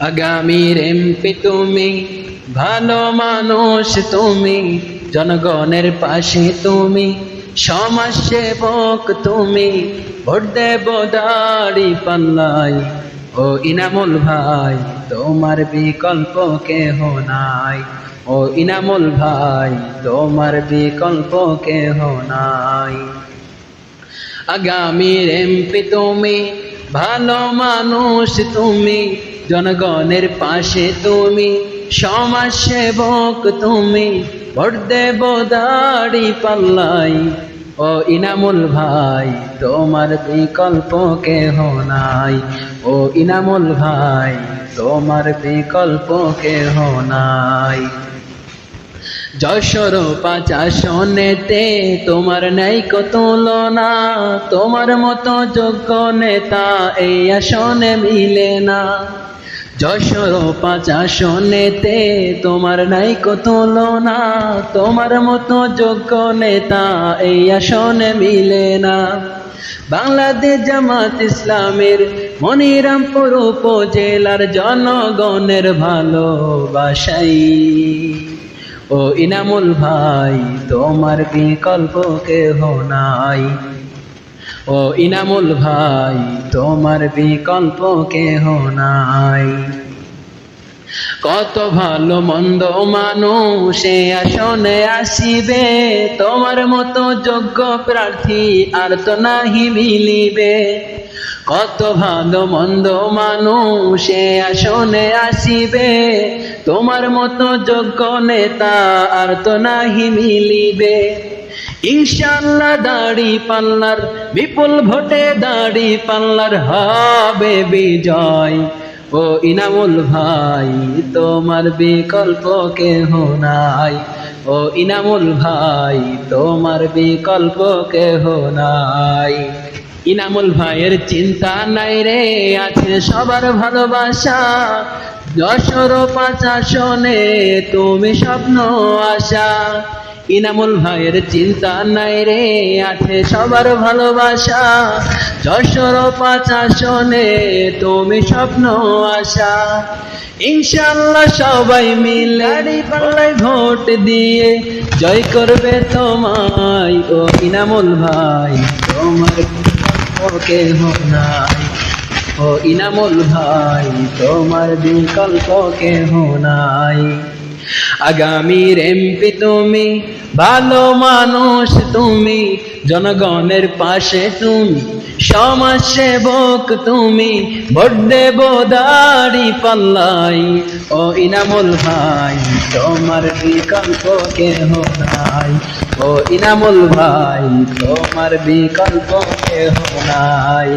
আগামীর এমপি তুমি, ভালো মানুষ তুমি, জনগণের পাশে তুমি সমাজ সেবক তুমি, ভোট দেব দাড়ি পাল্লাই ও ইনামুল ভাই, তোমার বিকল্প কেহ নাই। ও ইনামুল ভাই, তোমার বিকল্প কেহ নাই। আগামীর এমপি তুমি, ভালো মানুষ তুমি জনগণের পাশে তুমি সমাজ সেবক তুমি ভোট দেব দাড়ি পাল্লাই। ও ইনামুল ভাই, তোমার বিকল্প কেহ নাই। ও ইনামুল ভাই, তোমার বিকল্প কেহ নাই। যশোর পাঁচ আসনেতে তোমার নেই তুলনা, তোমার মতো যোগ্য নেতা এই আসনে মিলে না। যশোর পাঁচ আসনেতে তোমার নাই তুলনা, তোমার মতো যোগ্য নেতা এই আসনে মিলে না। বাংলাদেশ জামাত ইসলামের মনিরামপুর উপজেলার জনগণের ভালোবাসাই। ও ইনামুল ভাই, তোমার বিকল্প কেহ নাই। ও ইনামুল ভাই, তোমার বিকল্প কেহ নাই। কত ভালো মন্দ মানুষে আসনে আসিবে, তোমার মতো যোগ্য প্রার্থী আর তো নাহি মিলিবে। কত ভালো মন্দ মানুষে আসনে আসিবে, তোমার মতো যোগ্য নেতা আর তো নাহি মিলিবে। ইনশাল্লাহ দাড়ি পাল্লার, বিপুল ভোটে দাড়ি পাল্লার হবে বিজয়। ও ইনামুল ভাই, তোমার বিকল্প কেহ নাই। ও ইনামুল ভাই, তোমার বিকল্প কেহ নাই। ইনামুল ভাইয়ের চিন্তা নাই রে, আছে সবার ভালোবাসা। যশোর পাঁচ আসনে তুমি স্বপ্ন আশা। ইনামুল ভাইয়ের চিন্তা নাই রে, আছে সবার ভালোবাসা। যশোর পাঁচ আসনে তুমি স্বপ্ন আশা। ইনশাল্লাহ সবাই মিলে পাল্লাই ভোট দিয়ে জয় করবে তোমায়। ও ইনামুল ভাই, তোমার কেহ নাই। ও ইনামুল ভাই, তোমার বিকল্প কেহ নাই। আগামীর এমপি তুমি, ভালো মানুষ তুমি, জনগণের পাশে তুমি সমাজ সেবক তুমি, ভোট দেব দাড়ি পাল্লাই, ও ইনামুল ভাই, তোমার বিকল্প কেহ নাই। ও ইনামুল ভাই, তোমার বিকল্প কেহ নাই।